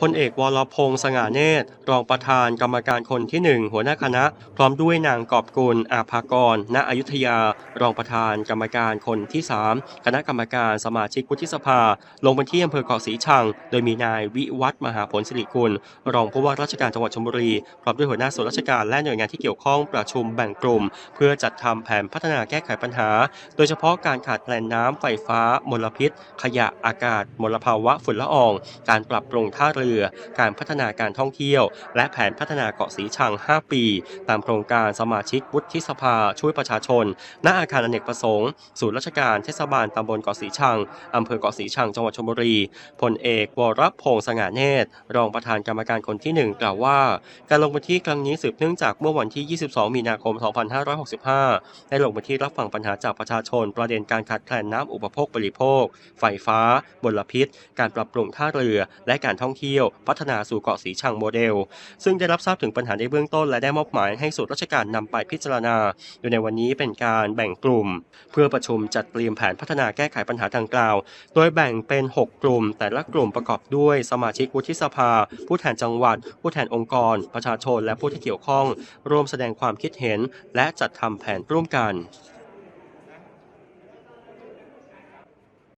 พลเอกวรพงษ์สง่าเนตร รองประธานกรรมการคนที่1หัวหน้าคณะ พร้อมด้วยนางกอบกุลอาภากร ณอยุธยา รองประธานกรรมการคนที่3คณะกรรมการสมาชิกวุฒิสภา ลงพื้นที่อำเภอเกาะสีชัง โดยมีนายวิวัฒมหาผลสิริกุลรองผู้ว่าราชการจังหวัดชลบุรี พร้อมด้วยหัวหน้าส่วนราชการและหน่วยงานที่เกี่ยวข้องประชุมแบ่งกลุ่ม เพื่อจัดทำแผนพัฒนาแก้ไขปัญหา โดยเฉพาะการขาดแคลนน้ำไฟฟ้ามลพิษ ขยะอากาศมลภาวะฝุ่นละออง การปรับปรุงท่าเรือ การพัฒนาการท่องเที่ยว และแผนพัฒนาเกาะสีชัง 5 ปี ตามโครงการสมาชิกวุฒิสภาช่วยประชาชน ณ อาคารอเนกประสงค์ ศูนย์ราชการเทศบาลตำบลเกาะสีชัง อำเภอเกาะสีชัง จังหวัดชลบุรี พลเอกวรพงษ์สง่าเนตร รองประธานกรรมการคนที่ 1 กล่าวว่า การลงพื้นที่ครั้งนี้สืบเนื่องจากเมื่อวันที่ 22 มีนาคม 2565 ได้ลงพื้นที่รับฟังปัญหาจากประชาชน ประเด็นการขาดแคลนน้ำอุปโภคบริโภค ไฟฟ้ามลพิษ การปรับปรุงท่าเรือ และการท่องเที่ยว พัฒนาสู่เกาะสีชังโมเดล ซึ่งได้รับทราบถึงปัญหาในเบื้องต้นและได้มอบหมายให้ส่วนราชการนำไปพิจารณา โดยในวันนี้เป็นการแบ่งกลุ่ม เพื่อประชุมจัดเตรียมแผนพัฒนาแก้ไขปัญหาดังกล่าว โดยแบ่งเป็น 6 กลุ่ม แต่ละกลุ่มประกอบด้วยสมาชิกวุฒิสภา ผู้แทนจังหวัด ผู้แทนองค์กร ประชาชน และผู้ที่เกี่ยวข้อง ร่วมแสดงความคิดเห็น และจัดทำแผนร่วมกัน